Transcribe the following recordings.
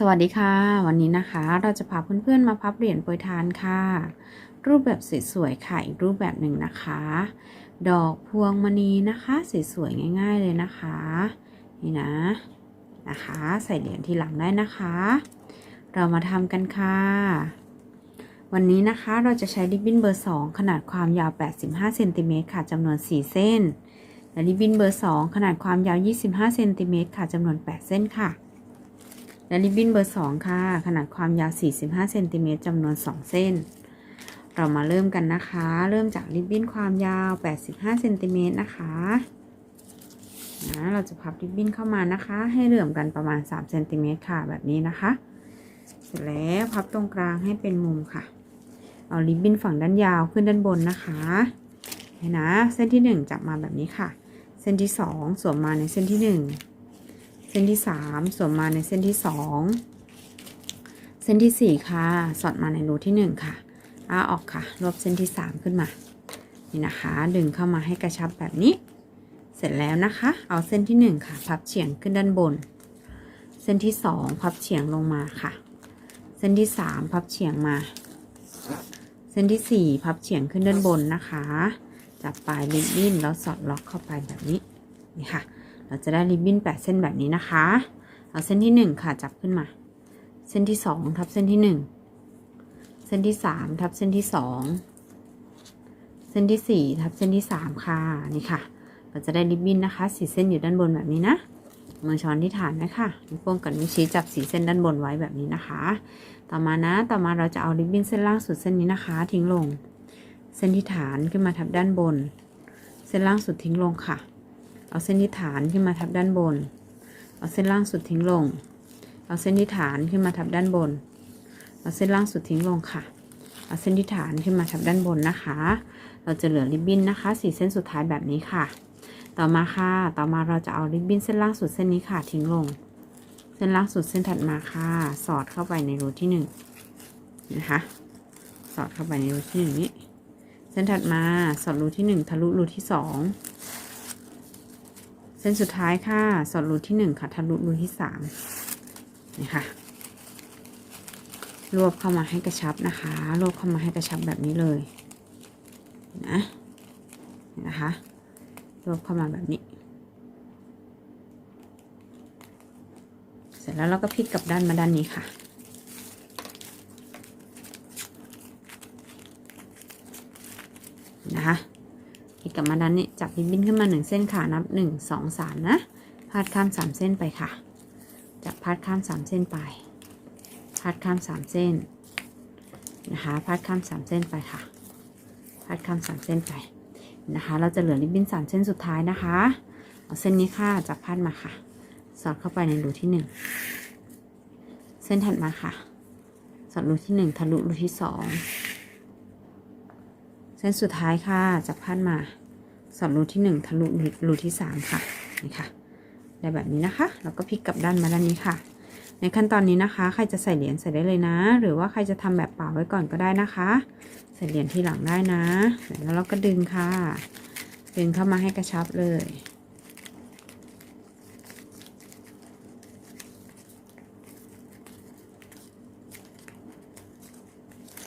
สวัสดีค่ะ วันนี้นะคะเราจะพาเพื่อนๆมาพับเหรียญโปรยทานค่ะ รูปแบบสวยๆค่ะอีกรูปแบบหนึ่งนะคะ ดอกพวงมณีนะคะสวยๆง่าย ๆเลยนะคะ นี่นะนะคะ ใส่เหรียญทีหลังได้นะคะ เรามาทำกันค่ะ วันนี้นะคะเราจะใช้ริบบิ้นเบอร์ 2 ขนาดความยาว 85เซนติเมตรค่ะจำนวน 4 เส้นและริบบิ้นเบอร์ 2 ขนาดความยาว 25เซนติเมตรค่ะจำนวน 8 เส้นค่ะ และริบบิ้นเบอร์ 2 ค่ะ ขนาดความยาว 45เซนติเมตรจำนวน 2 เส้น เรามาเริ่มกันนะคะ เริ่มจากริบบิ้นความยาว 85เซนติเมตรนะคะนะเราจะพับริบบิ้นเข้ามานะคะ ให้เหลื่อมกันประมาณ3เซนติเมตรค่ะแบบนี้นะคะ เสร็จแล้วพับตรงกลางให้เป็นมุมค่ะ เอาริบบิ้นฝั่งด้านยาวขึ้นด้านบนนะคะเห็นนะ เส้นที่ 1 จับมาแบบนี้ค่ะ เส้นที่ 2 สวมมาในเส้นที่ 1 เส้นที่3สวมมาในเส้นที่2เส้นที่4ค่ะ สอดมาในรูที่1ค่ะอ้าออกค่ะ รวบเส้นที่3ขึ้นมา นี่นะคะ ดึงเข้ามาให้กระชับแบบนี้ เสร็จแล้วนะคะ เอาเส้นที่1ค่ะ พับเฉียงขึ้นด้านบน เส้นที่2พับเฉียงลงมาค่ะ เส้นที่3พับเฉียงมา เส้นที่4พับเฉียงขึ้นด้านบนนะคะ จับปลายริบบิ้นแล้วสอดล็อกเข้าไปแบบนี้ นี่ค่ะ เราจะได้ริบบิ้น8เส้นแบบนี้นะคะ เอาเส้นที่1ค่ะจับขึ้นมา เส้นที่2ทับเส้นที่1เส้นที่3ทับเส้นที่2เส้นที่4ทับเส้นที่3ค่ะนี่ค่ะ เราจะได้ริบบิ้นนะคะสีเส้นอยู่ด้านบนแบบนี้นะมือช้อนที่ฐานไว้ค่ะนิ้วโป้งกับนิ้วชี้จับสีเส้นด้านบนไว้แบบนี้นะคะ ต่อมานะ ต่อมาเราจะเอาริบบิ้นเส้นล่างสุดเส้นนี้นะคะ ทิ้งลง เส้นที่ฐานขึ้นมาทับด้านบน เส้นล่างสุดทิ้งลงค่ะ เอาเส้นที่ฐานขึ้นมาทับด้านบน เอาเส้นล่างสุดทิ้งลง เอาเส้นที่ฐานขึ้นมาทับด้านบน เอาเส้นล่างสุดทิ้งลงค่ะ เอาเส้นที่ฐานขึ้นมาทับด้านบนนะคะ เราจะเหลือริบบิ้นนะคะสี่เส้นสุดท้ายแบบนี้ค่ะ ต่อมาค่ะ ต่อมาเราจะเอาริบบิ้นเส้นล่างสุดเส้นนี้ค่ะทิ้งลง เส้นล่างสุดเส้นถัดมาค่ะ สอดเข้าไปในรูที่หนึ่งนะคะ สอดเข้าไปในรูที่หนึ่งนี้ เส้นถัดมาสอดรูที่หนึ่งทะลุรูที่สอง เส้นสุดท้ายค่ะ สอดรูที่หนึ่งค่ะทะลุรูที่สามนี่ค่ะ รวบเข้ามาให้กระชับนะคะ รวบเข้ามาให้กระชับแบบนี้เลยนะนะคะ รวบเข้ามาแบบนี้ เสร็จแล้วเราก็พลิกกลับด้านมาด้านนี้ค่ะนะคะ พลิกกลับมาด้านนี้จับริบบิ้นขึ้นมาหนึ่งเส้นค่ะนับหนึ่งสองสามนะพาดข้ามสามเส้นไปค่ะ จับพาดข้ามสามเส้นไป พาดข้ามสามเส้นนะคะพาดข้ามสามเส้นไปค่ะ พาดข้ามสามเส้นไปนะคะ เราจะเหลือริบบิ้นสามเส้นสุดท้ายนะคะ เอาเส้นนี้ค่ะจับพาดมาค่ะ สอดเข้าไปในรูที่หนึ่งเส้นถัดมาค่ะ สอดรูที่หนึ่งทะลุรูที่สอง เส้นสุดท้ายค่ะจับพาดมาสอดรูที่หนึ่งทะลุรูที่สามค่ะนี่ค่ะได้แบบนี้นะคะเราก็พลิกกลับด้านมาด้านนี้ค่ะ ในขั้นตอนนี้นะคะ ใครจะใส่เหรียญใส่ได้เลยนะ หรือว่าใครจะทำแบบเปล่าไว้ก่อนก็ได้นะคะ ใส่เหรียญที่หลังได้นะแล้วเราก็ดึงค่ะ ดึงเข้ามาให้กระชับเลย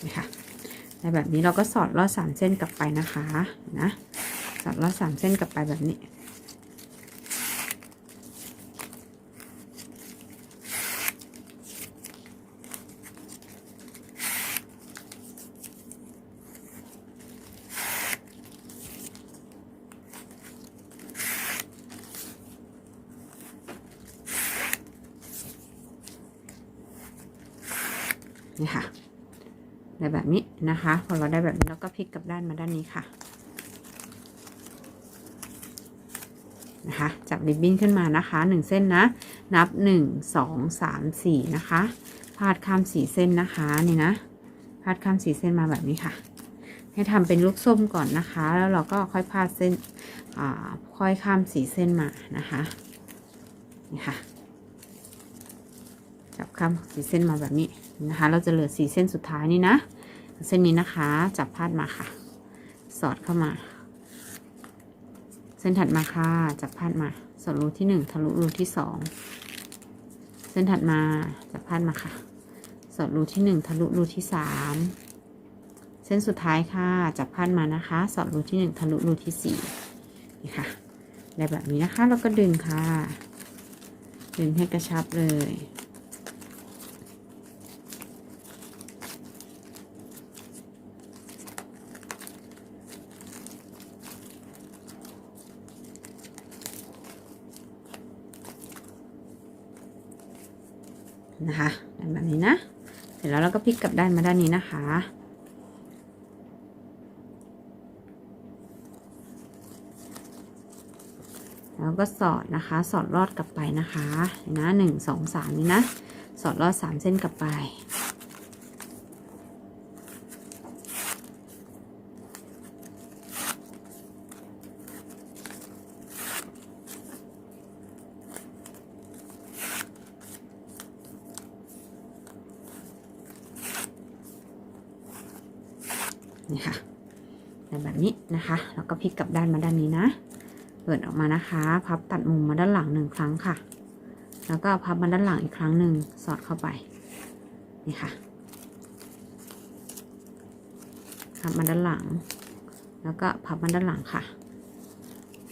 นี่ค่ะ ในแบบนี้เราก็สอดลอดสามเส้นกลับไปนะคะนะสอดลอดสามเส้นกลับไปแบบนี้ นี่ค่ะ ได้แบบนี้นะคะ พอเราได้แบบนี้เราก็พลิกกลับด้านมาด้านนี้ค่ะนะคะจับริบบิ้นขึ้นมานะคะหนึ่งเส้นนะ นับหนึ่งสองสามสี่นะคะพาดข้ามสี่เส้นนะคะนี่นะพาดข้ามสี่เส้นมาแบบนี้ค่ะ ให้ทำเป็นลูกส้มก่อนนะคะ แล้วเราก็ค่อยพาดเส้นค่อยข้ามสี่เส้นมานะคะนี่ค่ะ จับข้ามสีเส้นมาแบบนี้ นะคะ เราจะเหลือสีเส้นสุดท้ายนี่นะ เส้นนี้นะคะ จับพาดมาค่ะ สอดเข้ามา เส้นถัดมาค่ะ จับพาดมา สอดรูที่หนึ่งทะลุรูที่สองเส้นถัดมาจับพันมาค่ะ สอดรูที่หนึ่งทะลุรูที่สามเส้นสุดท้ายค่ะ จับพันมานะคะ สอดรูที่หนึ่งทะลุรูที่สี่นี่ค่ะได้แบบนี้นะคะแล้วก็ดึงค่ะ ดึงให้กระชับเลย นะคะแบบนี้นะ เสร็จแล้วเราก็ พลิกกลับด้านมาด้านนี้นะคะ แล้วก็สอดนะคะ สอดรอดกลับไปนะคะนะหนึ่งสองสามนี่นะ สอดรอดสามเส้นกลับไป นี่ค่ะเป็นแบบนี้นะคะ แล้วก็ พลิกกลับด้านมาด้านนี้นะ เปิดออกมานะคะ พับตัดมุมมาด้านหลังหนึ่งครั้งค่ะ แล้วก็พับมาด้านหลังอีกครั้งหนึ่งสอดเข้าไป นี่ค่ะ พับมาด้านหลัง แล้วก็พับมาด้านหลังค่ะ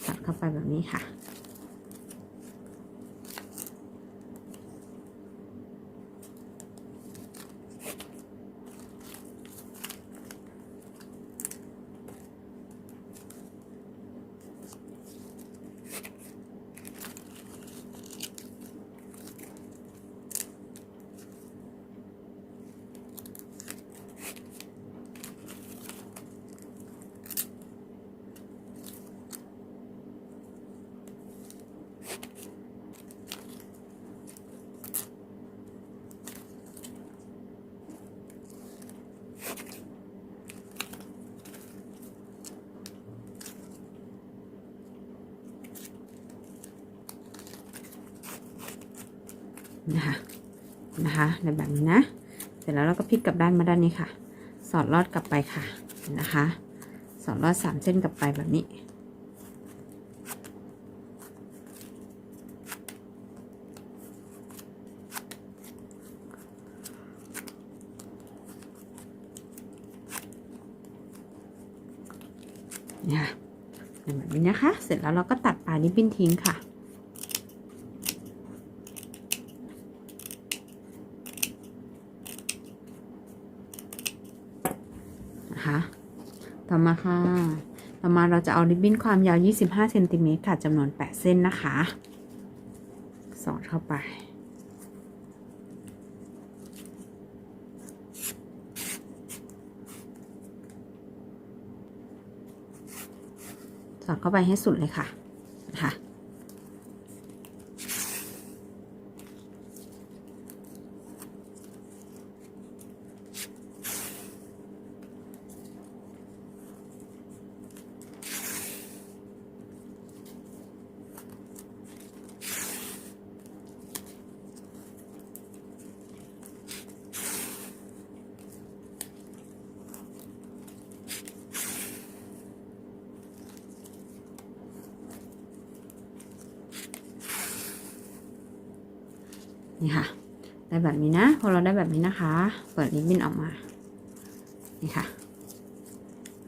สอดเข้าไปแบบนี้ค่ะ นะคะนะคะในแบบนี้นะ เสร็จแล้วเราก็พลิกกลับด้านมาด้านนี้ค่ะ สอดลอดกลับไปค่ะนะคะ สอดลอดสามเส้นกลับไปแบบนี้นี่ค่ะเป็นแบบนี้นะคะ เสร็จแล้วเราก็ตัดปลายริบบิ้นทิ้งค่ะ ต่อมาค่ะ ต่อมาเราจะเอาริบบิ้นความยาว 25เซนติเมตรค่ะจำนวน 8 เส้นนะคะ สอดเข้าไป สอดเข้าไปให้สุดเลยค่ะ นะคะ นี่ค่ะ ได้แบบนี้นะ พอเราได้แบบนี้นะคะ เปิดริบบิ้นออกมา นี่ค่ะ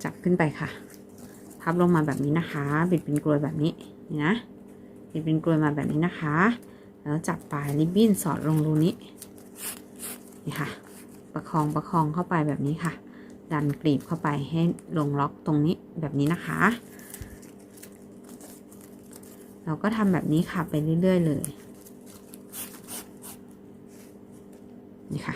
จับขึ้นไปค่ะ พับลงมาแบบนี้นะคะ บิดเป็นกลวยแบบนี้ นี่นะ บิดเป็นกลวยมาแบบนี้นะคะ แล้วจับปลายริบบิ้นสอดลงรูนี้ นี่ค่ะ ประคองประคองเข้าไปแบบนี้ค่ะ ดันกรีบเข้าไปให้ลงล็อกตรงนี้แบบนี้นะคะเราก็ทำแบบนี้ค่ะไปเรื่อย ๆ เลย นี่ค่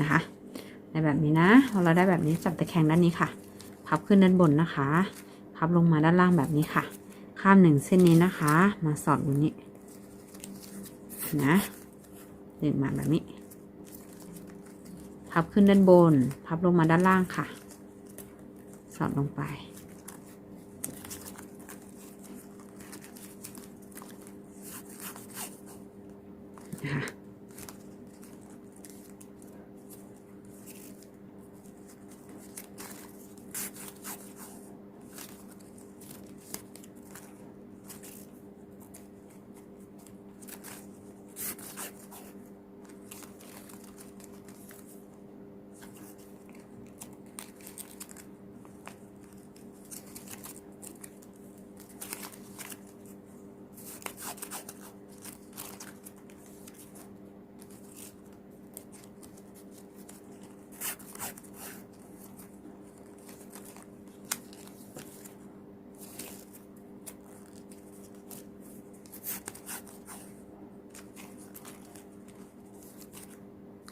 นะคะได้แบบนี้นะพอเราได้แบบนี้จับตะแคงด้านนี้ค่ะ พับขึ้นด้านบนนะคะ พับลงมาด้านล่างแบบนี้ค่ะ ข้ามหนึ่งเส้นนี้นะคะ มาสอดบนนี้นะดึงมาแบบนี้ พับขึ้นด้านบน พับลงมาด้านล่างค่ะ สอดลงไป นะคะ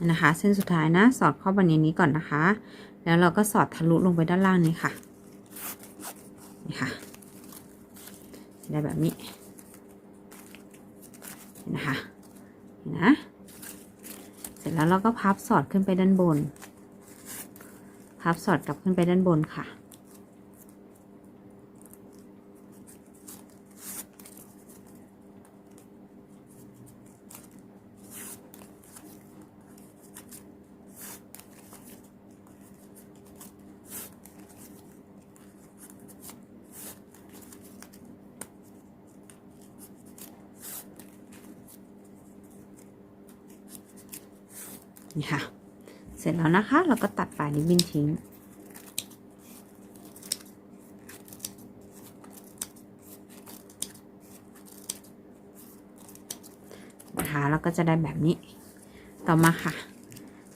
นะคะ เส้นสุดท้ายนะ สอดเข้าบริเวณนี้ก่อนนะคะ แล้วเราก็สอดทะลุลงไปด้านล่างนี้ค่ะนี่ค่ะได้แบบนี้เห็นะคะเห็นนะเสร็จแล้วเราก็พับสอดขึ้นไปด้านบน พับสอดกลับขึ้นไปด้านบนค่ะ นี่ค่ะ เสร็จแล้วนะคะ เราก็ตัดปลายริบบิ้นทิ้ง นะคะแล้วก็จะได้แบบนี้ ต่อมาค่ะ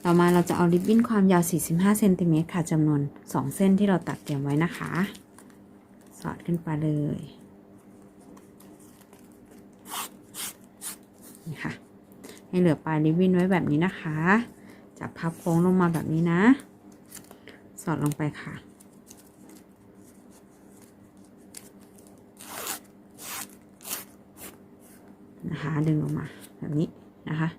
ต่อมาเราจะเอาริบบิ้นความยาว 45เซนติเมตรค่ะจำนวน 2 เส้นที่เราตัดเตรียมไว้นะคะ สอดขึ้นไปเลย นี่ค่ะ ให้เหลือปลายริบบิ้นไว้แบบนี้นะคะ จับพับโค้งลงมาแบบนี้นะ สอดลงไปค่ะ นะคะ ดึงลงมาแบบนี้นะคะ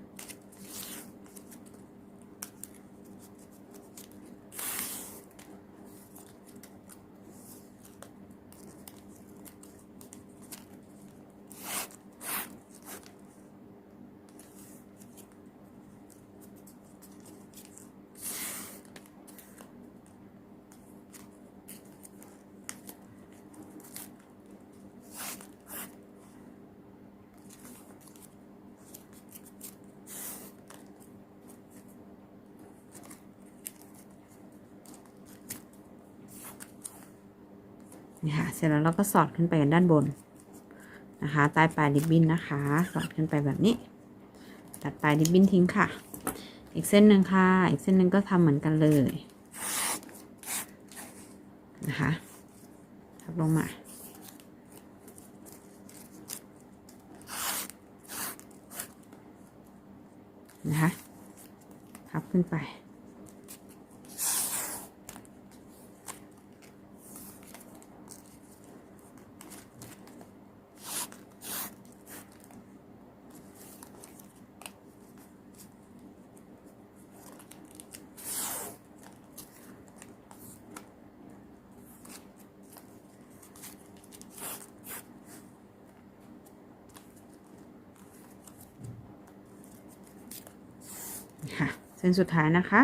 นี่ค่ะ เสร็จแล้วเราก็สอดขึ้นไปด้านบนนะคะ ใต้ปลายริบบิ้นนะคะ สอดขึ้นไปแบบนี้ ตัดปลายริบบิ้นทิ้งค่ะ อีกเส้นหนึ่งค่ะ อีกเส้นหนึ่งก็ทำเหมือนกันเลยนะคะทับลงมานะคะพับขึ้นไป ค่ะเส้นสุดท้ายนะคะ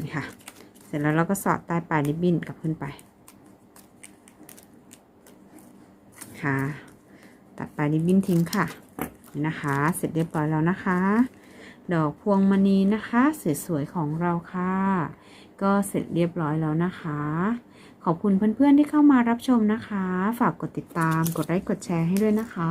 นี่ค่ะ เสร็จแล้วเราก็สอดใต้ปลายริบบิ้นกลับขึ้นไป ค่ะ ตัดปลายริบบิ้นทิ้งค่ะนี่นะคะ เสร็จเรียบร้อยแล้วนะคะ ดอกพวงมณีนะคะ สวยๆของเราค่ะ ก็เสร็จเรียบร้อยแล้วนะคะ ขอบคุณเพื่อนๆที่เข้ามารับชมนะคะ ฝากกดติดตาม กดไลค์ กดแชร์ให้ด้วยนะคะ